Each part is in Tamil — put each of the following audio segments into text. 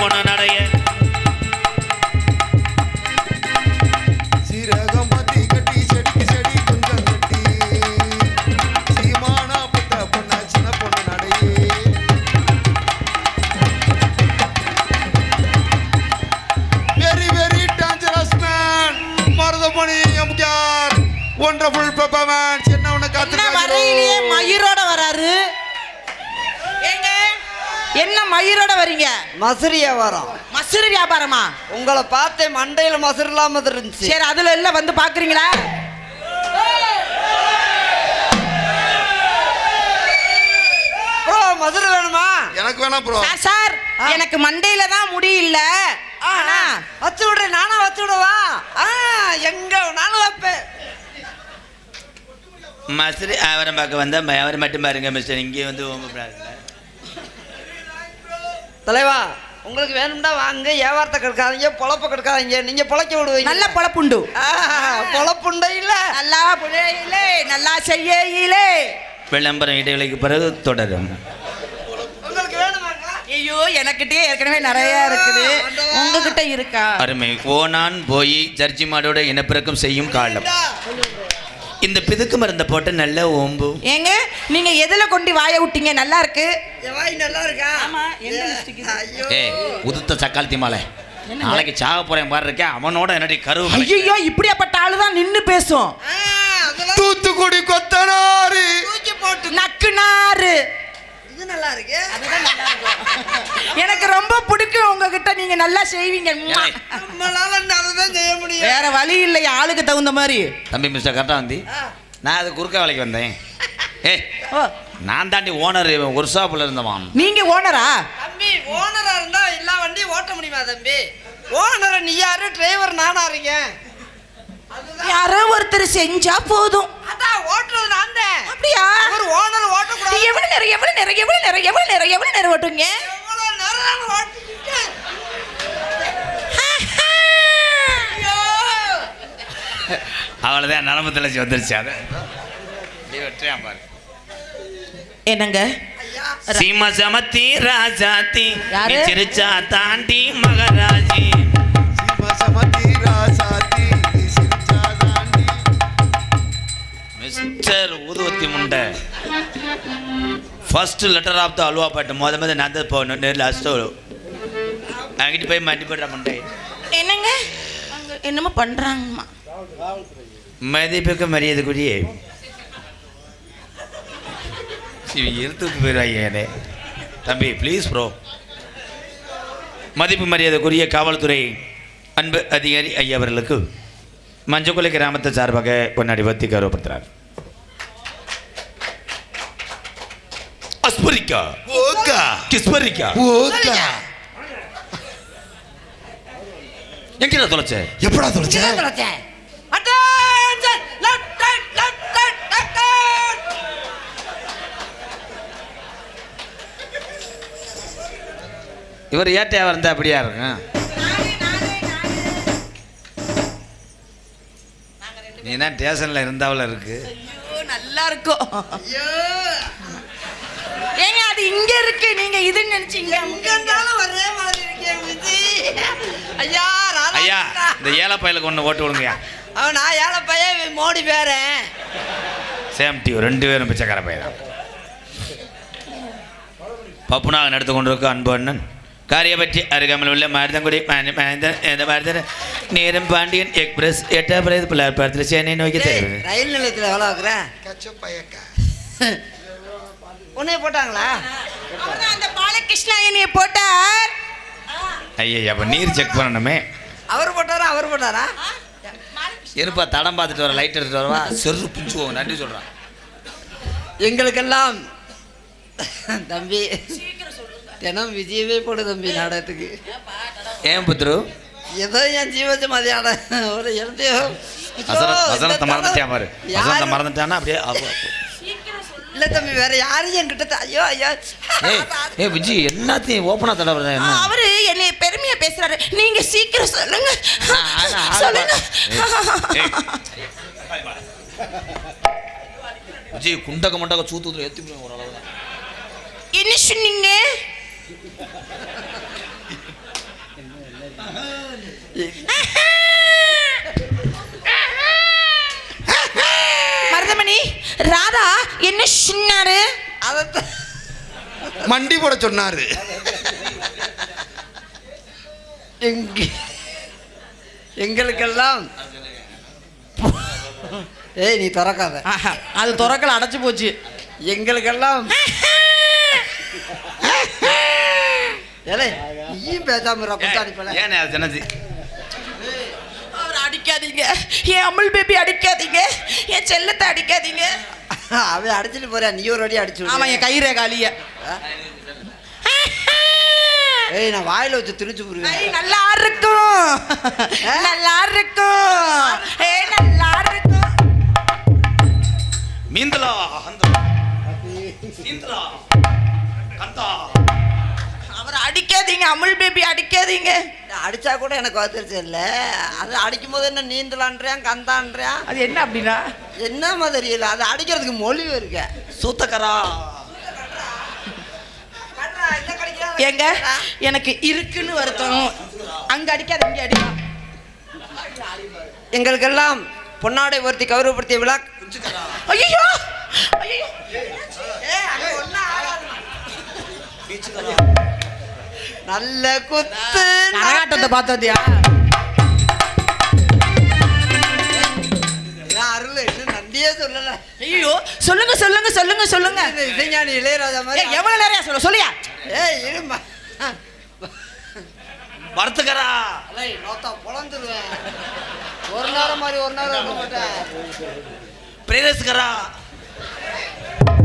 போன நடைய என்ன மயிரோட வரீங்க? மசுறு வியாபாரம். மசுறு வியாபாரமா? உங்களை பார்த்தே மண்டையில மசுறு இல்லாம இருந்துச்சு. சரி அதுல எல்லாம் வந்து பாக்குறீங்களா? ப்ரோ மசுறு வேணுமா? எனக்கு வேணாம் ப்ரோ. சார், சார் எனக்கு மண்டையில தான் முடி இல்ல. ஆனா வச்சு விடுறேன் நானா வச்சு விடவா? ஆ, எங்க நானும் வைப்பேன். மசரி அவரை பார்க்க வந்தா அவரை மட்டும் பாருங்க மிஸ்டர். இங்கே வந்து ஓம்பப்படாதுங்க தலைவா உங்களுக்கு வேணும்னா வாங்க. வியாபாரத்தை கெடுக்காதீங்க பொழப்ப கெடுக்காதீங்க. நீங்க பொழைக்க விடுவீங்க. நல்ல பொழப்புண்டு. பொழப்புண்டை இல்ல. நல்லா புழையிலே நல்லா செய்யலே விளம்பரம் இடைவெளிக்கு பிறகு தொடரும். உங்களுக்கு வேணுமாங்க ஐயோ எனக்கிட்டே ஏற்கனவே நிறைய இருக்குது. உங்ககிட்ட இருக்கா? அருமை. ஓனான் போய் ஜர்ஜி மாடோட இனப்பிறக்கம் செய்யும் காலம். இந்த பிதுக்கு மருந்தை போட்டு நல்ல ஓம்பு. ஏங்க நீங்க எதுல கொண்டு வாய விட்டீங்க? நல்லா இருக்கு. வாய் நல்லா இருக்கா? ஆமா, உதுத்த சக்காலத்தி மாலை நாளைக்கு சாக போறேன் பாரு இருக்கேன் அவனோட என்னடி கருவு ஐயோ இப்படியாப்பட்ட ஆளுதான் நின்னு பேசும். தூத்துக்குடி கொத்தனாரு தூக்கி போட்டு. நக்குனாரு இது நல்லா இருக்கு எனக்கு ரொம்ப பிடிக்கும் உங்ககிட்ட நீங்க நல்லா செய்வீங்க. நம்மளால அதுதான் செய்ய முடியும்? வேற வழி இல்லை ஆளுக்கு தகுந்த மாதிரி. தம்பி மிஸ்டர் கரெக்டாக வந்து நான் அது குறுக்க வேலைக்கு வந்தேன். ஏ ஓ, நான் தாண்டி ஓனர் ஒரு ஷாப்பில் இருந்தவான் நீங்க ஓனரா தம்பி ஓனரா இருந்தா எல்லா வண்டியும் ஓட்ட முடியுமா தம்பி? ஓனரை நீ யாரு? டிரைவர் நானா இருக்கேன். அதுதான் யாரோ ஒருத்தர் செஞ்சா போதும். அதான் ஓட்டுறது நான் தான் அப்படியா? ஒரு ஓனர் எவ்வளவு நேரம் எவ்வளவு நேரம் எவ்வளவு நேரம் எவ்வளவு நேரம் எவ்வளவு நேரம் ஓட்டுங்க எவ்வளவு நேரம் ஓட்டிட்டு ஐயோ. அவ்வளோதான் நலம்பு தலைச்சி வந்துருச்சு அதை. பாரு. என்னங்க? ஐயா. சீம சமத்தி ராஜாத்தி சிரிச்சா தாண்டி மகராஜி. மிஸ்டர் ஊதுவத்தி முண்டை. First letter of the halwa பாட்டு மொத மொதல் நான் தான் போகணும் நேரில் அஸ்டோ அங்கிட்டு போய் மாட்டி போடுற முண்டை. என்னங்க? என்னமோ பண்றாங்கம்மா. மதிப்புக்கு மரியாதைக்குரிய. போயிடுவாங்க என்னை. தம்பி ப்ளீஸ் ப்ரோ மதிப்பு மரியாதைக்குரிய காவல்துறை அன்பு அதிகாரி ஐயா அவர்களுக்கு மஞ்சக்குலை கிராமத்தை சார்பாக கொண்டாடி பத்தி கௌரவப்படுத்துறார். அஸ்பரிக்கா ஓகா கிஸ்பரிக்கா ஓகா எங்கடா தொலைச்ச? எப்படா தொலைச்ச? right. இவர் ஏட்டையா இருந்தா அப்படியா இருக்கும்? நீ தான் ஸ்டேஷனில் இருந்தாவில் இருக்கு. ஐயோ நல்லா இருக்கும். ஐயோ, அது இங்க இருக்கு நீங்க இதுன்னு நினைச்சீங்க. எங்க இருந்தாலும் ஒரே மாதிரி. ஐயா, ஐயா. இந்த ஏழை பயலுக்கு ஒன்று ஓட்டு விடுங்கய்யா அவன் நான் ஏழை பையன் மோடி பேரன் சேம் டியூ ரெண்டு பேரும் பிச்சைக்கார பையன் தான். பப்புனாக நடத்து கொண்டிருக்கும் அன்பு அண்ணன். காரியப்பற்றி அருகாமல் உள்ள மருதங்குடி மருதன் நேரம் பாண்டியன் எக்ஸ்பிரஸ் எட்டாம் பிள்ளையார் சென்னை நோக்கி ரயில் நிலையத்தில் எவ்வளோ ஆக்குற கச்சப்பயக்கா. உன்னைய போட்டாங்களா? அந்த பாலகிருஷ்ணா என்னைய போட்டார். ஐயா அப்போ நீர் செக் பண்ணணுமே. அவர் போட்டாரா அவர் போட்டாரா? இருப்பா தடம் பார்த்துட்டு வர லைட் எடுத்துட்டு வரவா? செரு பிஞ்சுவோம் நன்றி சொல்கிறான் எங்களுக்கெல்லாம் தம்பி தினம் விஜயவே போடு தம்பி நாடகத்துக்கு. ஏன் புத்ரு? ஏதோ என் ஜீவத்து மதியானம் ஒரு எழுத்தையோ மறந்துட்டான் பாரு. மறந்துட்டான்னா அப்படியே தம்பி வேற யாரும் என்கிட்ட ஐயோ ஐயோ. ஏ விஜி எல்லாத்தையும் ஓப்பனா தடவை அவரு என்னை பெருமையா பேசுறாரு. நீங்க சீக்கிரம் சொல்லுங்க. சொல்லுங்க. விஜய் குண்டக மண்டக சூத்துத்துல ஏத்தி போய் ஓரளவு என்ன சொன்னீங்க? என்ன கண்மணி ராதா என்ன சின்னாரு? மண்டி போட சொன்னாரு. எங்க எங்களுக்கெல்லாம் ஏய் நீ திறக்காத. அது திறக்கல அடைச்சு போச்சு. எங்களுக்கெல்லாம் ஏலே பேசாம குத்தாடிப்பல ஏன் அது சொன்னது அடிக்காதீங்க. என் அமுல் பேபி அடிக்காதீங்க. என் செல்லத்தை அடிக்காதீங்க. அவன் அடிச்சிட்டு போறா. நீ ஒரு அடி அடிச்சு விடு. ஆமா என் கயிறே காலிய? ஏய் நான் வாயில வச்சு திரிச்சு புரிவேன் நல்லா இருக்கும். நல்லா இருக்கும். ஏ நல்லா இருக்கும். மீந்தலா அந்த மீந்தலா கந்தா. அவர் அடிக்காதீங்க. அமுல் பேபி அடிக்காதீங்க. அடிச்சா கூட எனக்கு வந்துருச்சு இல்ல. அது அடிக்கும் போது என்ன நீந்தலான்றியான் கந்தான்றியான் அது என்ன அப்படின்னா? என்னமா தெரியல. அது அடிக்கிறதுக்கு மொழிவு இருக்க. சூத்தக்கரா. ஏங்க எனக்கு இருக்குன்னு வருத்தம். அங்க அடிக்காத இங்க அடிக்கலாம் எங்களுக்கெல்லாம் பொன்னாடை ஒருத்தி கௌரவப்படுத்திய விழா. ஐயோ ஐயோ நல்ல குத்து கரகாட்டத்தை பார்த்ததியா நான் அருள் இன்னும் நன்றியே சொல்லல. ஐயோ சொல்லுங்க சொல்லுங்க சொல்லுங்க சொல்லுங்க. இசைஞானி இளையராஜா மாதிரி எவ்வளவு நிறைய சொல்ல? சொல்லியா? ஏய் இருமா. வறுத்துக்கரா அலை நோத்தா பொழந்துருவேன். ஒரு நேரம் மாதிரி ஒரு நேரம் இருக்க மாட்டேன். பிரேரஸ்கரா.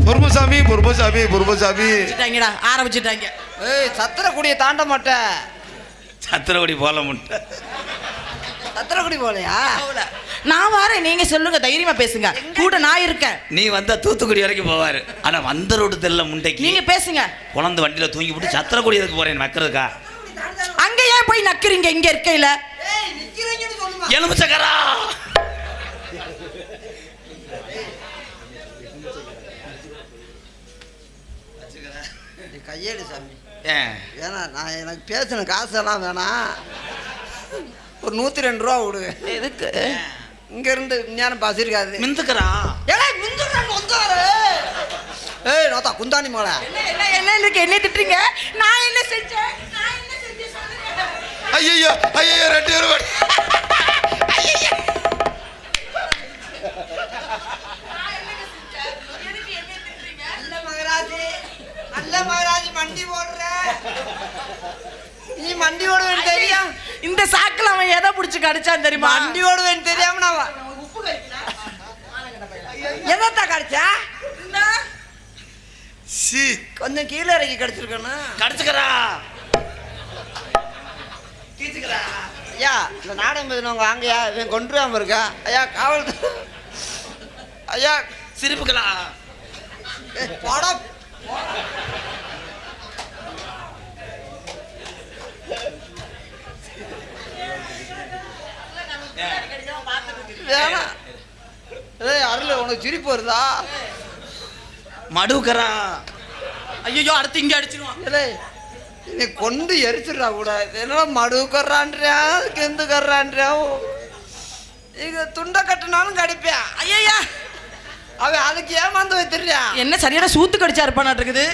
பொறுமசாமி பொறுமசாமி பொறுமசாமி. வச்சுட்டாங்கடா ஆரம்பிச்சுட்டாங்க. ஏய் சத்திரக்குடியை தாண்ட மாட்டேன் சத்திரகுடி போல முட்டை. சத்திரக்குடி போலையா? நான் வரேன் நீங்க சொல்லுங்க தைரியமா பேசுங்க. கூட நான் இருக்கேன். நீ வந்தா தூத்துக்குடி வரைக்கும் போவாரு. ஆனா வந்த ரோட்டு தெரியல முண்டைக்கு. நீங்க பேசுங்க. குழந்தை வண்டியில தூங்கி போட்டு சத்திரகுடி எதுக்கு போறேன் வைக்கிறதுக்கா அங்க ஏன் போய் நக்குறீங்க இங்க இருக்கையில? ஏய் நிக்கிறீங்கன்னு சொல்லுமா. எலுமிச்சக்கரா? கையேடு சாமி. ஏன்? வேணாம் நான் எனக்கு பேசின காசெல்லாம் வேணாம். ஒரு நூற்றி ரெண்டு ரூபா விடு. எதுக்கு? இங்க இருந்து ஞானம் பாஸ் இருக்காது மிந்துக்கரா ஏய் மிந்துறான் வந்தாரு. ஏய் நோத்தா குந்தாணி மோளை என்ன என்ன என்ன இருக்கு? என்ன திட்டுறீங்க? நான் என்ன செஞ்சேன்? ஐயோ ஐயோ ரெண்டு பேரும் நல்ல மகராஜி நல்ல மகராஜி. மண்டி போடுற நீ மண்டி ஓடுவேன் தெரியும் இந்த சாக்குல அவன் எதை புடிச்சு கடிச்சான் தெரியுமா? மண்டி ஓடுவேன் தெரியாம நான் எதத்தா கடிச்சா? சீ. கொஞ்சம் கீழே இறக்கி கடிச்சிருக்கணும். கடிச்சுக்கரா ஐயா இந்த நாடகம் பேசினவங்க வாங்கய்யா இவன் கொண்டுருவாம இருக்கா? ஐயா காவல் ஐயா. சிரிப்புகளா ஏய், போடா. உனக்கு சிரிப்பு வருதா? மடுக்கரா ஐயோ அடுத்து இங்க அடிச்சிருவான். நீ கொண்டு எரிச்சிடுறா கூட. என்ன கர்றான்றியா கெந்து கர்றான்றியா இங்க துண்டை கட்டினாலும் கடிப்பேன் ஐயா அவன் அதுக்கு ஏமாந்து வைத்திருறியா என்ன சரியான சூத்து கடிச்சா இருப்பான் இருக்குது?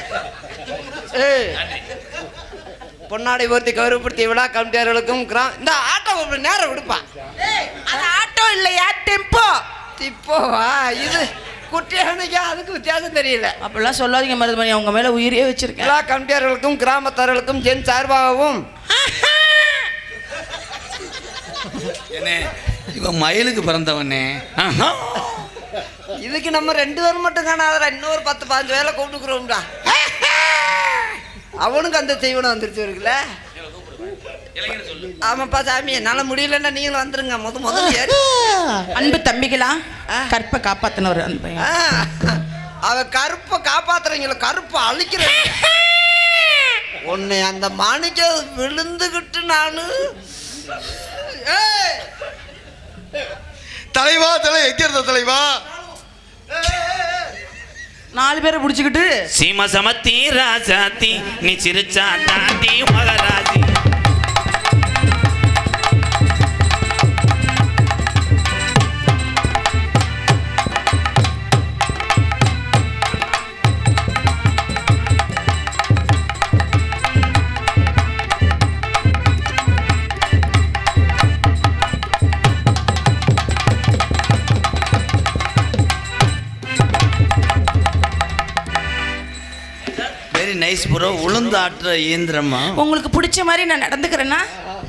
ஏய் பொன்னாடை பொருத்தி கௌரவப்படுத்திய விழா கமிட்டியாளர்களுக்கும் கிராம் இந்த ஆட்டோ நேரம் விடுப்பான் அது ஆட்டோ இல்லையா டெம்போ? திப்போவா இது குட்டியானுக்கா அதுக்கு வித்தியாசம் தெரியல. அப்படிலாம் சொல்லாதீங்க மருதுமணி. அவங்க மேல உயிரே வச்சிருக்கேன். விழா கமிட்டியாளர்களுக்கும் கிராமத்தார்களுக்கும் ஜென் சார்பாகவும். என்ன இவன் மயிலுக்கு பிறந்தவனே. இதுக்கு நம்ம ரெண்டு பேரும் மட்டும் காணாதடா இன்னொரு பத்து பதினஞ்சு வேலை கூப்பிட்டுக்கிறோம்டா அவனுக்கு அந்த செய்வனம் வந்துருச்சு இருக்குல்ல ஆமாப்பா சாமி என்னால் முடியலன்னா நீங்களும் வந்துருங்க. முத முதல்ல அன்பு தம்பிகளா கற்பை காப்பாத்தினவர் அன்பு. அவ கருப்பை காப்பாத்துறீங்கள கருப்பை அழிக்கிறேன். உன்னை அந்த மாணிக்க விழுந்துகிட்டு நானு. ஏய், தலைவா தலை எங்க இருந்த தலைவா? நாலு பேரை பிடிச்சிக்கிட்டு. சீம சமத்தி ராசாத்தி நீ சிரிச்சா தாண்டி மகராஜி. பழுதாற்ற இயந்திரமா? உங்களுக்கு பிடிச்ச மாதிரி நான் நடந்துக்கிறேன்னா?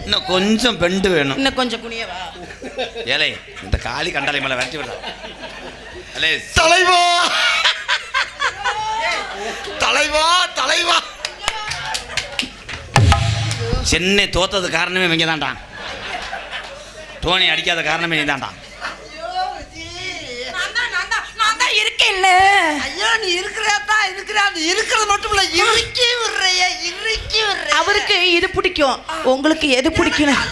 இன்னும் கொஞ்சம் பெண்டு வேணும். இன்னும் கொஞ்சம் குனியவா ஏலே இந்த காளி கண்டாலை மேல விரட்டி விடுறா அலே தலைவா! தலைவா தலைவா! சென்னை தோத்தது காரணமே இவங்க தான்டா டோனி அடிக்காத காரணமே நீ தான்டா நான் தான் நான் தான் நான் ஐயோ நீ இருக்கிறதா இருக்கிற அது இருக்கிறது மட்டும் இல்ல இறுக்கி விடுறைய இறுக்கி விடுற அவருக்கு இது பிடிக்கும். உங்களுக்கு எது பிடிக்கும்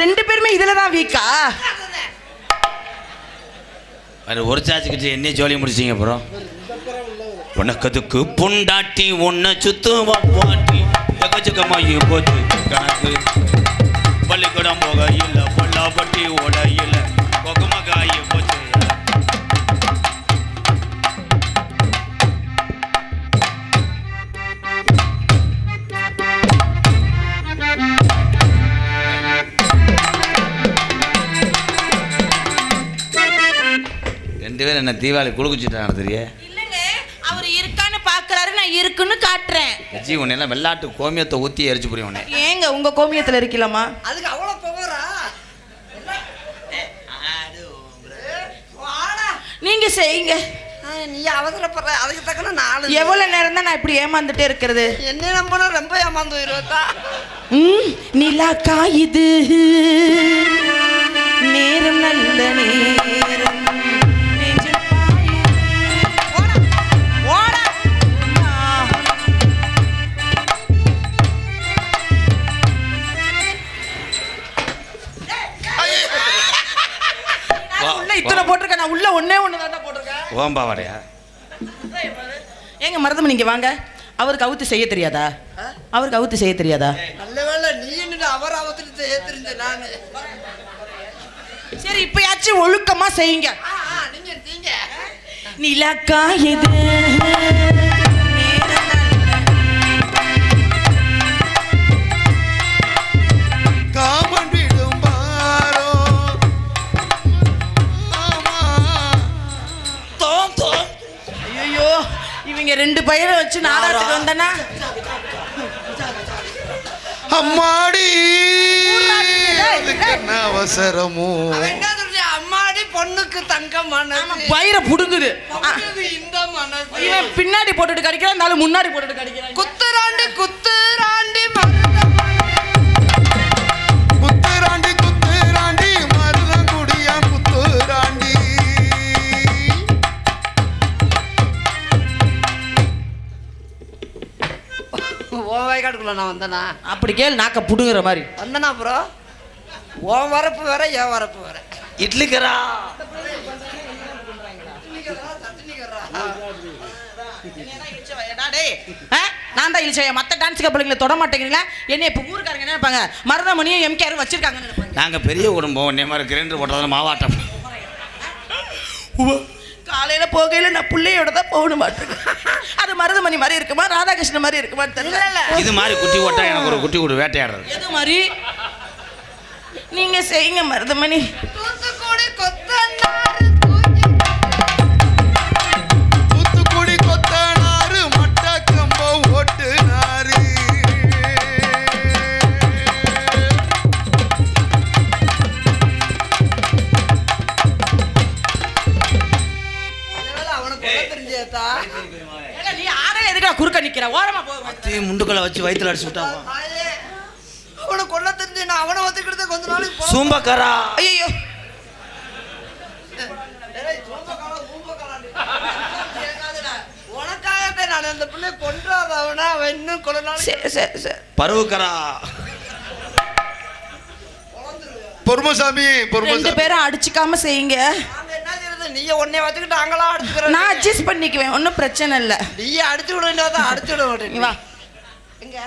ரெண்டு பேருமே இதுல தான் வீக்கா வேற ஒரு சாச்சுக்கிட்டு என்ன ஜோலி முடிச்சிங்க ப்ரோ உனக்கதுக்கு பொண்டாட்டி உன்னை சுத்துவா பாட்டி. எக்கச்சக்கமாயி போச்சு கணக்கு. பள்ளிக்கூடம் போக இல்ல பொல்லாப்பட்டி ஓட இல்ல கொக்குமக்காயி போச்சு. ரெண்டு பேரும் என்ன தீபாவளி குழுக்குச்சிட்டாங்க தெரிய? இல்லைங்க அவர் இருக்கான்னு பாக்குறாரு நான் இருக்குன்னு காட்டுறேன். விஜி உன்னையெல்லாம் வெள்ளாட்டு கோமியத்தை ஊற்றி எரிச்சு புரியும் உன்னை. ஏங்க உங்க கோமியத்துல இருக்கலாமா? அதுக்கு அவ்வளவு பவரா வாடா நீங்க செய்யுங்க. நீ அவசரப்படுற அதுக்கு தக்கன நாலு எவ்வளவு நேரம் தான் நான் இப்படி ஏமாந்துட்டே இருக்கிறது? என்ன நம்பனா ரொம்ப ஏமாந்து போயிருவதா ம், நிலா காயுது. நேரம் நல்ல நேரம். போட்டிருக்கேன் ஓம்பாவாடையா ஏங்க மருதமணி இங்க வாங்க. அவருக்கு அவுத்து செய்ய தெரியாதா? அவருக்கு அவுத்து செய்ய தெரியாதா? நல்ல வேளை நீ அவர் அவத்துட்டு செய்ய தெரிஞ்ச நானு? சரி இப்பயாச்சும் ஒழுக்கமா செய்யுங்க. ஆ, ஆ, நீங்க. நிலக்கா எது? இவங்க ரெண்டு பையனை வச்சு நாடகத்துக்கு வந்தனா அம்மாடி டேய், அதுக்கு என்ன அவசரமோ? அவன் என்ன சொல்ற அம்மாடி பொண்ணுக்கு தங்க மனசு. பயிரை புடுங்குது. இந்த மனசு. இவன் பின்னாடி போட்டுட்டு கடிக்கிறான் முன்னாடி போட்டுட்டு கடிக்கிறான். ஓவாய் காட்டுக்குள்ள நான் வந்தனா? அப்படி கேள் நாக்க புடுங்குற மாதிரி. வந்தனா ப்ரோ உன் வரப்பு வேற என் வரப்பு வேற. இட்லிக்கரா? டேய், ஆ? நான் தான் இழிச்சையா மற்ற டான்ஸ் கப்பலுங்களை தொட மாட்டேங்கிறீங்களா? என்ன இப்போ ஊருக்காரங்க என்ன நினைப்பாங்க? மருதமணியும் எம்கேஆரும் வச்சிருக்காங்கன்னு நாங்கள் பெரிய குடும்பம். உன்னை மாதிரி கிரைண்டர் போட்டதால மாவாட்டம். காலையில போகையில நான் பிள்ளையோட தான் போகணும் அது மருதமணி மாதிரி இருக்குமா ராதாகிருஷ்ணன் மாதிரி இருக்குமா தெரியல. இது மாதிரி குட்டி ஓட்டா எனக்கு ஒரு குட்டி கூடு வேட்டையாடுறது. எது மாதிரி? நீங்க செய்யுங்க மருதமணி. ஓரமா முண்டுக்களை வச்சு வயிற்றுல அடிச்சு விட்டாங்க கொல்ல தெரிஞ்சு நான் அவனை ஒத்துக்கிட்டு கொஞ்ச நாளைக்கு சூம்பக்கரா? ஐயோ. உனக்காகத்தான் நான் அந்த பிள்ளை கொன்றாத அவனை. அவன் இன்னும் பருவக்கரா? பொறுமசாமி ரெண்டு பொறுமசாமி பேரும் அடிச்சுக்காம செய்யுங்க. நீயே உன்னைய வச்சுக்கிட்டு நாங்களா அடிச்சுக்கிறோம் நான் அட்ஜஸ்ட் பண்ணிக்குவேன். ஒன்றும் பிரச்சனை இல்லை. நீயே அடிச்சு விட வேண்டியதான் அடிச்சு விட நீ வா. மாட்டேன் எங்க